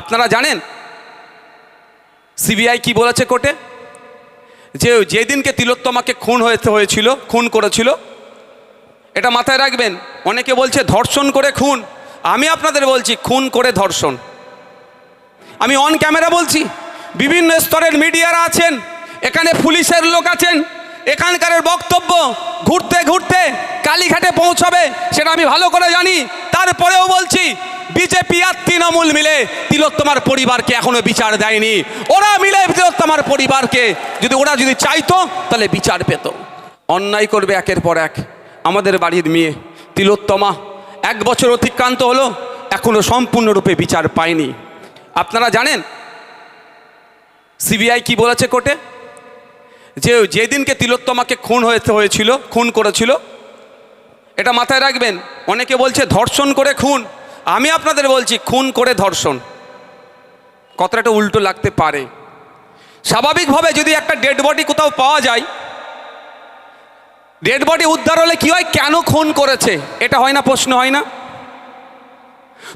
আপনারা জানেন? সিবিআই কি বলেছে কোর্টে? যে যেদিনকে তিলোত্তমাকে খুন হয়েছে হয়েছিল, খুন করেছিল, এটা মাথায় রাখবেন, অনেকে বলছে ধর্ষণ করে খুন, আমি আপনাদের বলছি খুন করে ধর্ষণ। আমি অন ক্যামেরা বলছি, বিভিন্ন স্তরের মিডিয়ারা আছেন, এখানে পুলিশের লোক আছেন এখানকার বক্তব্য ঘুরতে ঘুরতে কালীঘাটে পৌঁছাবে, সেটা আমি ভালো করে জানি, তারপরেও বলছি বিজেপি আর তৃণমূল মিলে তিলোত্তমার পরিবারকে এখনও বিচার দেয়নি। ওরা মিলে তিলোত্তমার পরিবারকে। যদি ওরা যদি চাইতো, তাহলে বিচার পেত। অন্যায় করবে একের পর এক। আমাদের বাড়ির মেয়ে তিলোত্তমা এক বছর অতিক্রান্ত হলো, এখনও সম্পূর্ণরূপে বিচার পায়নি। আপনারা জানেন, সিবিআই কি বলেছে কোর্টে? যে যেদিনকে তিলোত্তমাকে খুন হয়েছে হয়েছিল, খুন করেছিল, এটা মাথায় রাখবেন। অনেকে বলছে ধর্ষণ করে খুন। আমি আপনাদের বলছি, খুন করে ধর্ষণ। কতটা উল্টো লাগতে পারে। স্বাভাবিকভাবে যদি একটা ডেড বডি কোথাও পাওয়া যায় ডেড বডি উদ্ধার হলে কি হয়? কেন খুন করেছে? এটা হয় না, প্রশ্ন হয় না।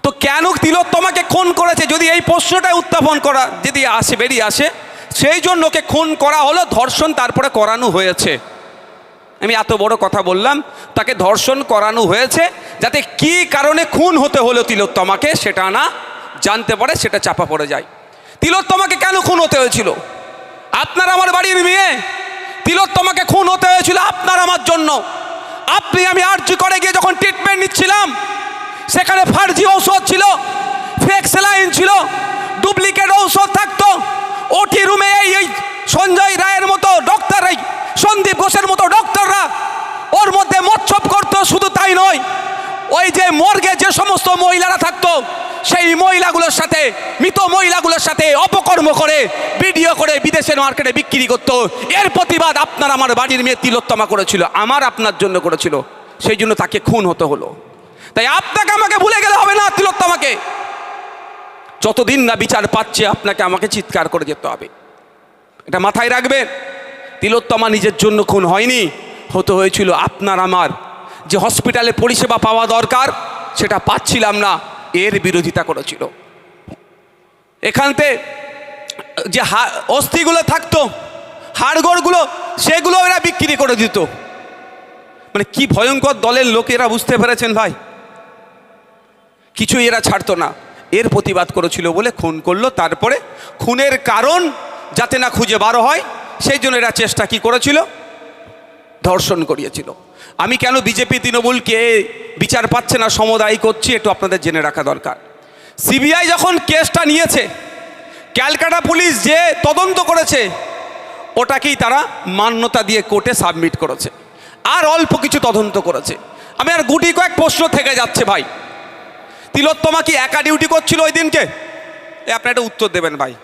তো কেন তিলোত্তমাকে খুন করেছে? যদি এই প্রশ্নটা উত্থাপন করা, যদি আসে, বেরিয়ে আসে, সেই জন্য ওকে খুন করা হলো, ধর্ষণ তারপরে করানো হয়েছে। আমি এত বড় কথা বললাম, তাকে ধর্ষণ করানো হয়েছে, যাতে কি কারণে খুন হতে হলো তিলোত্তমাকে সেটা না জানতে পারে, সেটা চাপা পড়ে যায়। তিলোত্তমাকে কেন খুন হতে হয়েছিল? আপনার আমার বাড়ির মেয়ে। তিলোত্তমাকে খুন হতে হয়েছিল আপনার আমার জন্য। আপনি আমি আর্জি করে গিয়ে যখন ট্রিটমেন্ট নিচ্ছিলাম, সেখানে ফার্জি ঔষধ ছিল ফেক সেলাইন ছিল ডুপ্লিকেট ঔষধ থাকতো ওটি রুমে এই এই সঞ্জয় রায়ের মতো ডক্টর এই সন্দীপ ঘোষের মতো ডক্টররা ওর মধ্যে মচ্ছপ করতো শুধু তাই নয় ওই যে মর্গে যে সমস্ত মহিলারা থাকতো, সেই মহিলাগুলোর সাথে, মৃত মহিলাগুলোর সাথে অপকর্ম করে, ভিডিও করে বিদেশের মার্কেটে বিক্রি করতো। এর প্রতিবাদ আপনার আমার বাড়ির মেয়ে তিলোত্তমা করেছিল, আমার আপনার জন্য করেছিল। সেই জন্য তাকে খুন হতে হলো। তাই আপনাকে আমাকে ভুলে গেলে হবে না তিলোত্তমাকে। যতদিন না বিচার পাচ্ছে, আপনাকে আমাকে চিৎকার করে যেতে হবে। এটা মাথায় রাখবেন, তিলোত্তমা নিজের জন্য খুন হয়নি, হতে হয়েছিল আপনার আমার। যে হসপিটালে পরিষেবা পাওয়া দরকার সেটা পাচ্ছিলাম না, এর বিরোধিতা করেছিল। এখানতে যে অস্থিগুলো থাকতো, হাড়গড়গুলো, সেগুলো এরা বিক্রি করে দিত। মানে কি ভয়ঙ্কর দলের লোকেরা বুঝতে পেরেছেন ভাই? কিছুই এরা ছাড়তো না। এর প্রতিবাদ করেছিল বলে খুন করল, তারপরে খুনের কারণ যাতে না খুঁজে বারো হয়, সেই জন্য এরা চেষ্টা কি করেছিল? ধর্ষণ করিয়েছিল। আমি কেন বিজেপি তৃণমূলকে বিচার পাচ্ছে না, সমদায়ী করছি, একটু আপনাদের জেনে রাখা দরকার। সিবিআই যখন কেসটা নিয়েছে, ক্যালকাটা পুলিশ যে তদন্ত করেছে, ওটাকেই তারা মান্যতা দিয়ে কোর্টে সাবমিট করেছে। আর অল্প কিছু তদন্ত করেছে। আমি আর গুটি কয়েক প্রশ্ন থেকে যাচ্ছে ভাই। তিলোত্তমা কি একা ডিউটি করছিল ওই দিনকে? এ আপনি একটা উত্তর দেবেন ভাই।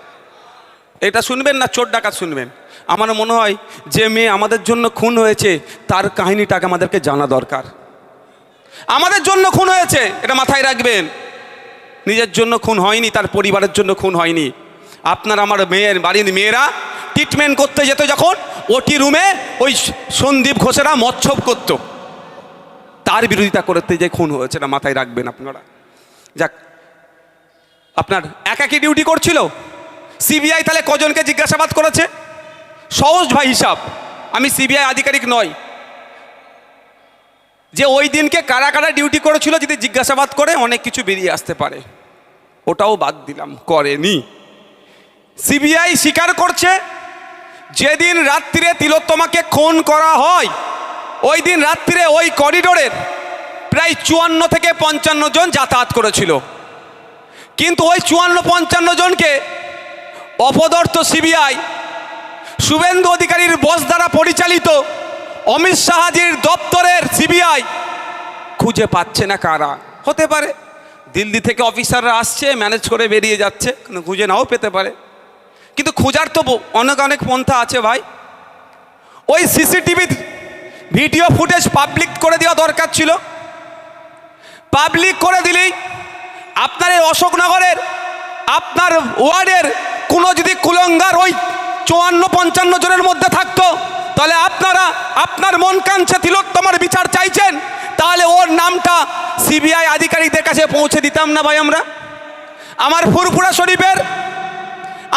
এটা শুনবেন না, চোর ডাকাত শুনবেন। আমার মনে হয় যে মেয়ে আমাদের জন্য খুন হয়েছে, তার কাহিনীটাকে আমাদেরকে জানা দরকার। আমাদের জন্য খুন হয়েছে, এটা মাথায় রাখবেন। নিজের জন্য খুন হয়নি, তার পরিবারের জন্য খুন হয়নি। আপনার আমার মেয়ের বাড়ির মেয়েরা ট্রিটমেন্ট করতে যেত যখন, ওটি রুমে ওই সন্দীপ ঘোষেরা মচ্ছব করতো। তার বিরোধিতা করতে যে খুন হয়েছে না মাথায় রাখবেন আপনারা। যাক, আপনার একাকি ডিউটি করছিল সিবিআই তাহলে কজনকে জিজ্ঞাসাবাদ করেছে? সহজ ভাই, হিসাব। আমি সিবিআই আধিকারিক নয় যে ওই দিনকে কারা কারা ডিউটি করেছিল যদি জিজ্ঞাসাবাদ করে, অনেক কিছু বেরিয়ে আসতে পারে। ওটাও বাদ দিলাম, করেনি। সিবিআই স্বীকার করছে, যেদিন রাত্রিরে তিলোত্তমাকে খুন করা হয়, ওই দিন রাত্রিরে ওই করিডোরের প্রায় চুয়ান্ন থেকে পঞ্চান্ন জন যাতায়াত করেছিল। কিন্তু ওই চুয়ান্ন পঞ্চান্ন জনকে অপদর্থ সিবিআই শুভেন্দু অধিকারীর বস দ্বারা পরিচালিত অমিত শাহাজির দপ্তরের সিবিআই খুঁজে পাচ্ছে না কারা। হতে পারে, দিল্লি থেকে অফিসাররা আসছে, ম্যানেজ করে বেরিয়ে যাচ্ছে খুঁজে নাও পেতে পারে। কিন্তু খোঁজার তো অনেক অনেক পন্থা আছে ভাই। ওই সিসিটিভি ভিডিও ফুটেজ পাবলিক করে দেওয়া দরকার ছিল। পাবলিক করে দিলেই আপনার এই অশোকনগরের আপনার ওয়ার্ডের কোনো যদি কুলঙ্গার ওই চুয়ান্ন, পঞ্চান্ন জনের মধ্যে থাকতো, তাহলে আপনারা, আপনার মন কাঞ্ছে তিলোত্তমার বিচার চাইছেন, তাহলে ওর নামটা সিবিআই আধিকারিকদের কাছে পৌঁছে দিতাম না ভাই আমরা। আমার ফুরফুরা শরীফের,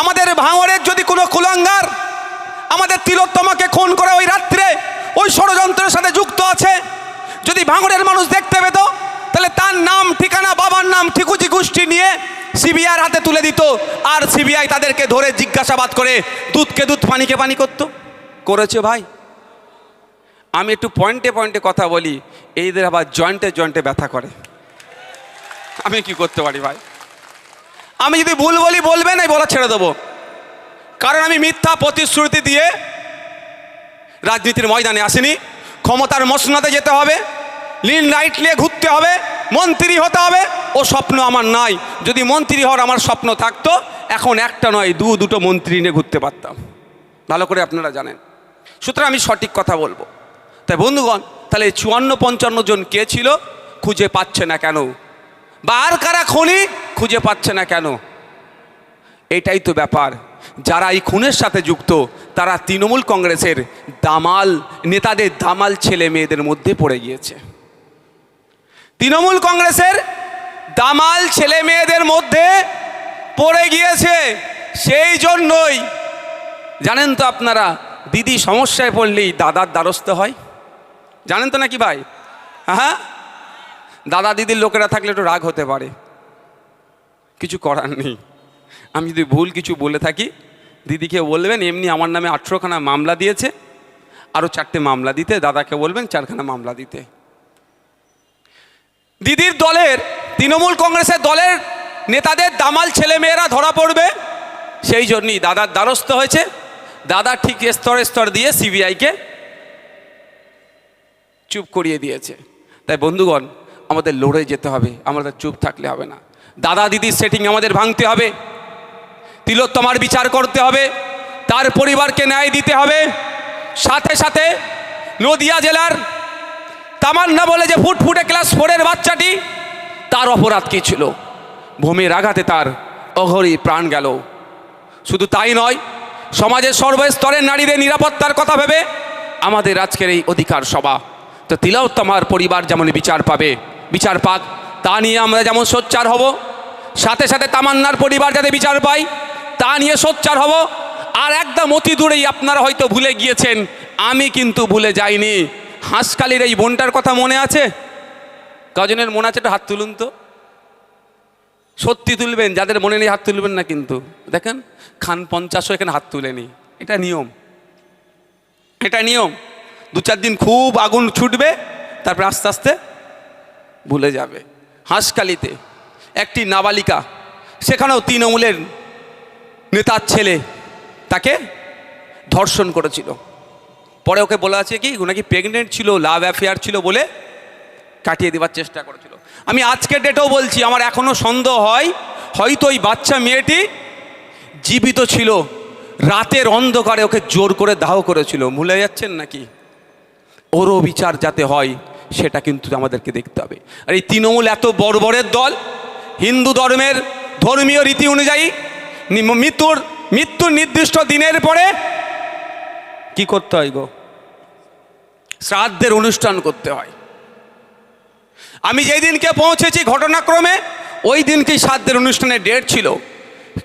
আমাদের ভাঙরের যদি কোনো কুলাঙ্গার, আমাদের তিলোত্তমাকে খুন করে ওই রাত্রে ওই ষড়যন্ত্রের সাথে যুক্ত আছে, যদি ভাঙরের মানুষ দেখতে পেত, তাহলে তার নাম, ঠিকানা, বাবার নাম ঠিকুচি গোষ্ঠী নিয়ে সিবিআইয়ের হাতে তুলে দিত। আর সিবিআই তাদেরকে ধরে জিজ্ঞাসাবাদ করে দুধকে দুধ পানিকে পানি করতো? করেছে ভাই। আমি একটু পয়েন্টে পয়েন্টে কথা বলি, এইদের আবার জয়েন্টে জয়েন্টে ব্যথা করে। আমি কি করতে পারি ভাই? আমি যদি ভুল বলি বলবেন এই বলা ছেড়ে দেবো। কারণ আমি মিথ্যা প্রতিশ্রুতি দিয়ে রাজনীতির ময়দানে আসিনি। ক্ষমতার মসনাতে যেতে হবে, লিন লাইট নিয়ে ঘুরতে হবে মন্ত্রী হতে হবে। ও স্বপ্ন আমার নাই। যদি মন্ত্রী হওয়ার আমার স্বপ্ন থাকতো, এখন একটা নয়, দু, দুটো মন্ত্রী নিয়ে ঘুরতে পারতাম। ভালো করে আপনারা জানেন। সুতরাং আমি সঠিক কথা বলব। তাই বন্ধুগণ, তাহলে চুয়ান্ন, পঞ্চান্ন জন কে ছিল? খুঁজে পাচ্ছে না কেন? বা আর কারা খনি? খুঁজে পাচ্ছে না কেন? এটাই তো ব্যাপার। যারা এই খুনের সাথে যুক্ত, তারা তৃণমূল কংগ্রেসের দামাল, নেতাদের দামাল ছেলে মেয়েদের মধ্যে পড়ে গিয়েছে। তৃণমূল কংগ্রেসের দামাল ছেলে মেয়েদের মধ্যে পড়ে গিয়েছে। সেই জন্যই, জানেন তো আপনারা, দিদি সমস্যায় পড়লেই দাদার দ্বারস্থ হয়। জানেন তো নাকি ভাই? হ্যাঁ? দাদা দিদির লোকেরা থাকলে একটু রাগ হতে পারে। কিছু করার নেই। আমি যদি ভুল কিছু বলে থাকি দিদিকে বলবেন, এমনি আমার নামে আঠেরোখানা মামলা দিয়েছে। আরও চারটে মামলা দিতে, দাদাকে বলবেন, চারখানা মামলা দিতে। দিদির দলের, তৃণমূল কংগ্রেসের দলের নেতাদের দামাল ছেলেমেয়েরা ধরা পড়বে। সেই জন্যই দাদার দ্বারস্থ হয়েছে। দাদা ঠিক স্তর স্তর দিয়ে সিবিআইকে চুপ করিয়ে দিয়েছে। তাই বন্ধুগণ, আমাদের লড়ে যেতে হবে আমাদের চুপ থাকলে হবে না। দাদা দিদির সেটিং আমাদের ভাঙতে হবে। তিলোত্তমার বিচার করতে হবে। তার পরিবারকে ন্যায় দিতে হবে। সাথে সাথে নদিয়া জেলার তামান্না বলে যে ফুটফুটে ক্লাস ফোরের বাচ্চাটি, তার অপরাধ কী ছিল? ভূমির আঘাতে তার অঘরি প্রাণ গেল। শুধু তাই নয়, সমাজের সর্বস্তরের নারীদের নিরাপত্তার কথা ভেবে আমাদের আজকের এই অধিকার সভা, তো তিলোত্তমার পরিবার যেমন বিচার পাবে, বিচার পাক, তা নিয়ে আমরা যেমন সোচ্চার হব, সাথে সাথে তামান্নার পরিবার যাতে বিচার পাই তা নিয়ে সোচ্চার হব। আর একদম অতি দূরেই আপনারা হয়তো ভুলে গিয়েছেন, আমি কিন্তু ভুলে যাইনি। হাঁসকালির এই বোনটার কথা মনে আছে? কজনের মনে আছে হাত তুলুন তো। সত্যি তুলবেন, যাদের মনে নেই হাত তুলবেন না কিন্তু। দেখেন, খান পঞ্চাশও এখানে হাত তুলেনি। এটা নিয়ম। এটা নিয়ম। দু চার দিন খুব আগুন ছুটবে, তারপর আস্তে আস্তে ভুলে যাবে। হাঁসকালিতে একটি নাবালিকা, সেখানেও তৃণমূলের নেতার ছেলে তাকে ধর্ষণ করেছিল। পরে ওকে বলা আছে কি, ও নাকি প্রেগনেন্ট ছিল লাভ অ্যাফেয়ার ছিল বলে কাটিয়ে দেওয়ার চেষ্টা করেছিল। আমি আজকের ডেটেও বলছি, আমার এখনও সন্দেহ হয়, হয়তো ওই বাচ্চা মেয়েটি জীবিত ছিল, রাতের অন্ধকারে ওকে জোর করে দাহ করেছিল। ভুলে যাচ্ছেন নাকি? ওরও বিচার যাতে হয়, সেটা কিন্তু আমাদেরকে দেখতে হবে। আর এই তৃণমূল এত বর্বরের দল, হিন্দু ধর্মের ধর্মীয় রীতি অনুযায়ী মৃত্যুর মৃত্যুর নির্দিষ্ট দিনের পরে কি করতে হয় গো? শ্রাদ্ধের অনুষ্ঠান করতে হয়। আমি যেই দিনকে পৌঁছেছি ঘটনাক্রমে, ওই দিনকেই শ্রাদ্ধের অনুষ্ঠানের ডেট ছিল।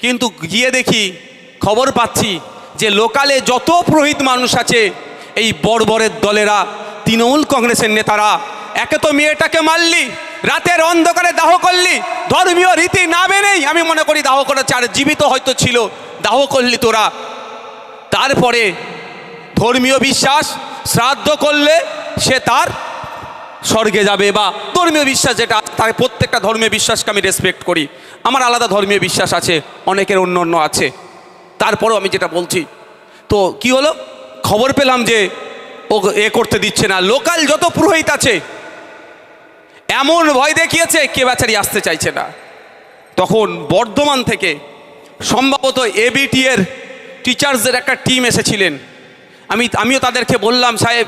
কিন্তু গিয়ে দেখি, খবর পাচ্ছি যে লোকালে যত পুরোহিত মানুষ আছে, এই বর্বরের দলেরা, তৃণমূল কংগ্রেসের নেতারা, একে তো মেয়েটাকে মারলি, রাতের অন্ধকারে দাহ করলি, ধর্মীয় রীতি না মেনেই আমি মনে করি দাহ করেছে আর জীবিত হয়তো ছিল, দাহ করলি তোরা। তারপরে ধর্মীয় বিশ্বাস শ্রাদ্ধ করলে সে তার স্বর্গে যাবে বা ধর্মীয় বিশ্বাস যেটা, তার প্রত্যেকটা ধর্মীয় বিশ্বাসকে আমি রেসপেক্ট করি। আমার আলাদা ধর্মীয় বিশ্বাস আছে, অনেকের অন্য অন্য আছে। তারপরেও আমি যেটা বলছি, তো কি হলো? খবর পেলাম যে ও এ করতে দিচ্ছে না। লোকাল যত পুরোহিত আছে, এমন ভয় দেখিয়েছে, কে বেচারি আসতে চাইছে না। তখন বর্ধমান থেকে সম্ভবত এবিটি এর টিচার্সদের একটা টিম এসেছিলেন। আমি, আমিও তাদেরকে বললাম, সাহেব,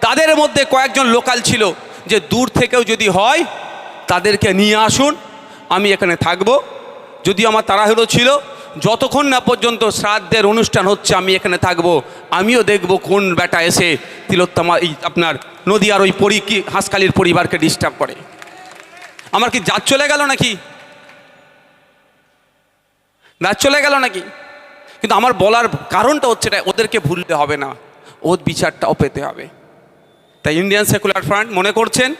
তাদের মধ্যে কয়েকজন লোকাল ছিল যে দূর থেকেও যদি হয়, তাদেরকে নিয়ে আসুন, আমি এখানে থাকব। যদি আমার তাড়াহুড়ো ছিল, যতক্ষণ না পর্যন্ত শ্রাদ্ধের অনুষ্ঠান হচ্ছে, আমি এখানে থাকব। আমিও দেখব কোন বেটা এসে তিলোত্তমা, এই আপনার নদীয়ার ওই পরি কি হাঁসকালির পরিবারকে ডিস্টার্ব করে। আমার কি জাত চলে গেল নাকি? রাত চলে গেল নাকি? কিন্তু আমার বলার কারণটা হচ্ছে এটা, ওদেরকে ভুলতে হবে না। ওর বিচারটাও পেতে হবে। তাই ইন্ডিয়ান সেকুলার ফ্রন্ট মনে করছেন,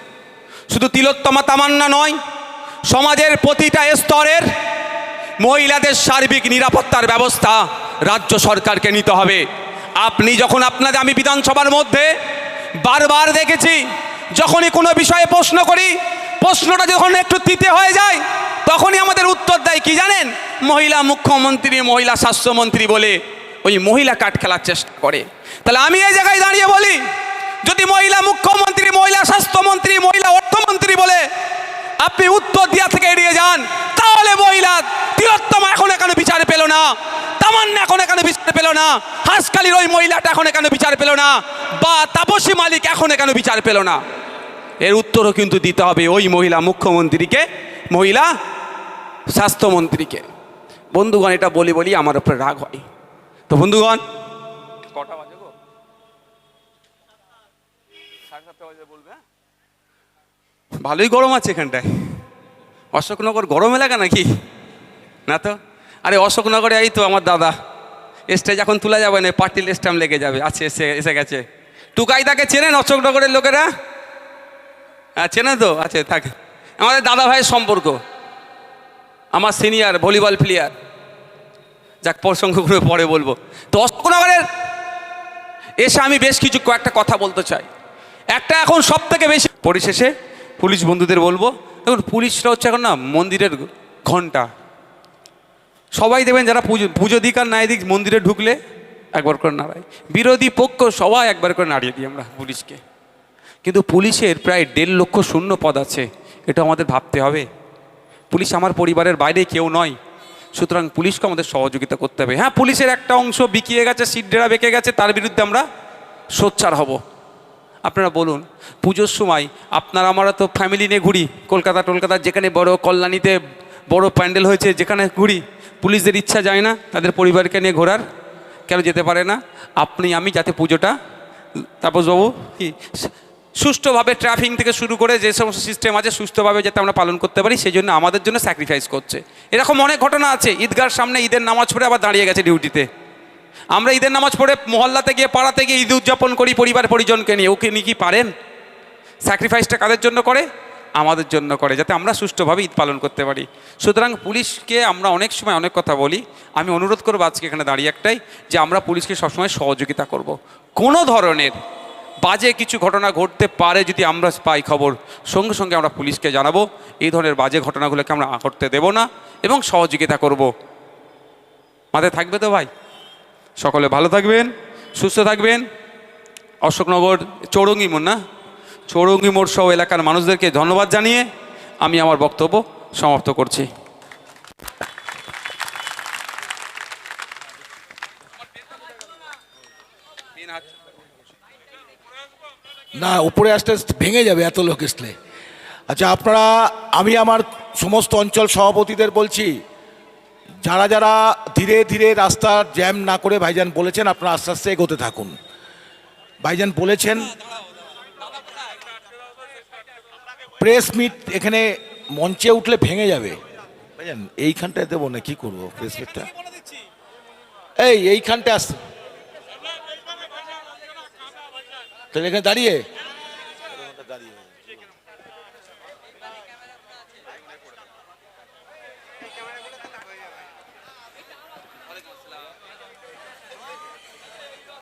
শুধু তিলোত্তমা তামান্না নয়, সমাজের প্রতিটা স্তরের মহিলাদের সার্বিক নিরাপত্তার ব্যবস্থা রাজ্য সরকারকে নিতে হবে। আপনি যখন আপনাদের, আমি বিধানসভার মধ্যে বারবার দেখেছি, যখনই কোনো বিষয়ে প্রশ্ন করি, প্রশ্নটা যখন একটু তিতে হয়ে যায় তখনই আমাদের উত্তর দেয় কি জানেন? মহিলা মুখ্যমন্ত্রী, মহিলা স্বাস্থ্যমন্ত্রী বলে ওই মহিলা কাঠ খেলার চেষ্টা করে। তাহলে আমি এই জায়গায় দাঁড়িয়ে বলি, যদি মহিলা মুখ্যমন্ত্রী, মহিলা স্বাস্থ্যমন্ত্রী, মহিলা অর্থমন্ত্রী বলে আপনি উত্তর দিয়া থেকে এড়িয়ে যান, তাহলে মহিলা তিলোত্তম এখন এখানে বিচার পেল না, তামান্না এখন এখানে বিচার পেল না হাঁসকালির ওই মহিলাটা এখন এখানে বিচার পেল না, বা তাপসী মালিক এখন এখানে বিচার পেল না। এর উত্তরও কিন্তু দিতে হবে ওই মহিলা মুখ্যমন্ত্রীকে, মহিলা স্বাস্থ্যমন্ত্রীকে। বন্ধুগণ এটা বলি বলি আমার উপরে রাগ হয়। তো বন্ধুগণ কটা বাজে গো? সাড়ে সাতটা বাজে বলবে হ্যাঁ? ভালোই গরম আছে এখানটায়। অশোকনগর গরম এলাকা নাকি? না তো? আরে অশোকনগরে এই তো আমার দাদা। স্টেজ এখন তোলা যাবে না পার্টির স্ট্যাম্প লেগে যাবে। আছে এসে এসে গেছে। টুকাইদাকে চেনেন অশোকনগরের লোকেরা? হ্যাঁ চেনে তো? আছে থাকে। আমাদের দাদা ভাইয়ের সম্পর্ক। আমার সিনিয়র ভলিবল প্লেয়ার যাক প্রসঙ্গগুলো পরে বলব। তো অশোকনগরের এসে আমি বেশ কিছু কয়েকটা কথা বলতে চাই। একটা এখন সব থেকে বেশি পরিশেষে পুলিশ বন্ধুদের বলব। দেখুন, পুলিশরা হচ্ছে এখন না মন্দিরের ঘণ্টা। সবাই দেবেন যারা পুজো পুজো দিক আর নাই দিক মন্দিরে ঢুকলে একবার করে নাড়াই বিরোধী পক্ষ সবাই একবার করে নাড়িয়ে দিই আমরা পুলিশকে। কিন্তু পুলিশের প্রায় দেড় লক্ষ শূন্য পদ আছে। এটা আমাদের ভাবতে হবে। পুলিশ আমার পরিবারের বাইরে কেউ নয়। সুতরাং পুলিশকে আমাদের সহযোগিতা করতে হবে। হ্যাঁ পুলিশের একটা অংশ বিকিয়ে গেছে, সিট ডেরা বেঁকে গেছে, তার বিরুদ্ধে আমরা সোচ্চার হব। আপনারা বলুন, পুজোর সময় আপনারা আমরা তো ফ্যামিলি নিয়ে ঘুরি, কলকাতা টলকাতা যেখানে বড় কল্যাণীতে বড় প্যান্ডেল হয়েছে, যেখানে ঘুরি। পুলিশদের ইচ্ছা যায় না, তাদের পরিবারকে নিয়ে ঘোরার, কেন যেতে পারে না? আপনি, আমি যাতে পুজোটা, তাপসবাবু, কি? সুষ্ঠুভাবে ট্রাফিং থেকে শুরু করে যে সমস্ত সিস্টেম আছে সুস্থভাবে যাতে আমরা পালন করতে পারি, সেই জন্য আমাদের জন্য স্যাক্রিফাইস করছে। এরকম অনেক ঘটনা আছে, ঈদগার সামনে ঈদের নামাজ পড়ে আবার দাঁড়িয়ে গেছে ডিউটিতে আমরা ঈদের নামাজ পড়ে মহল্লাতে গিয়ে, পাড়াতে গিয়ে ঈদ উদযাপন করি পরিবার পরিজনকে নিয়ে। ওকে নিয়ে কি পারেন? স্যাক্রিফাইসটা কাদের জন্য করে? আমাদের জন্য করে, যাতে আমরা সুষ্ঠুভাবে ঈদ পালন করতে পারি। সুতরাং পুলিশকে আমরা অনেক সময় অনেক কথা বলি। আমি অনুরোধ করব আজকে এখানে দাঁড়িয়ে একটাই, যে আমরা পুলিশকে সবসময় সহযোগিতা করব। কোনো ধরনের বাজে কিছু ঘটনা ঘটতে পারে যদি আমরা পাই খবর, সঙ্গে সঙ্গে আমরা পুলিশকে জানাব, এই ধরনের বাজে ঘটনাগুলোকে আমরা ঘটতে দেব না এবং সহযোগিতা করব। মাথায় থাকবে তো ভাই? সকলে ভালো থাকবেন, সুস্থ থাকবেন। অশোকনগর চৌরঙ্গি মোড় না? চৌরঙ্গি মোড় সহ এলাকার মানুষদেরকে ধন্যবাদ জানিয়ে আমি আমার বক্তব্য সমাপ্ত করছি। না, উপরে আসতে ভেঙে যাবে এত লোক আসলে। আচ্ছা আপনারা, আমি আমার সমস্ত অঞ্চল সভাপতিদের বলছি, যারা যারা ধীরে ধীরে রাস্তার জ্যাম না করে ভাইজান বলেছেন, আপনারা আস্তে আস্তে এগোতে থাকুন। ভাইজান বলেছেন, প্রেস মিট এখানে মঞ্চে উঠলে ভেঙে যাবে। ভাইজান, এইখানটায় দেবো না, কি করব প্রেস মিটটা? এই, এইখানটায় আসতে তাহলে এখানে দাঁড়িয়ে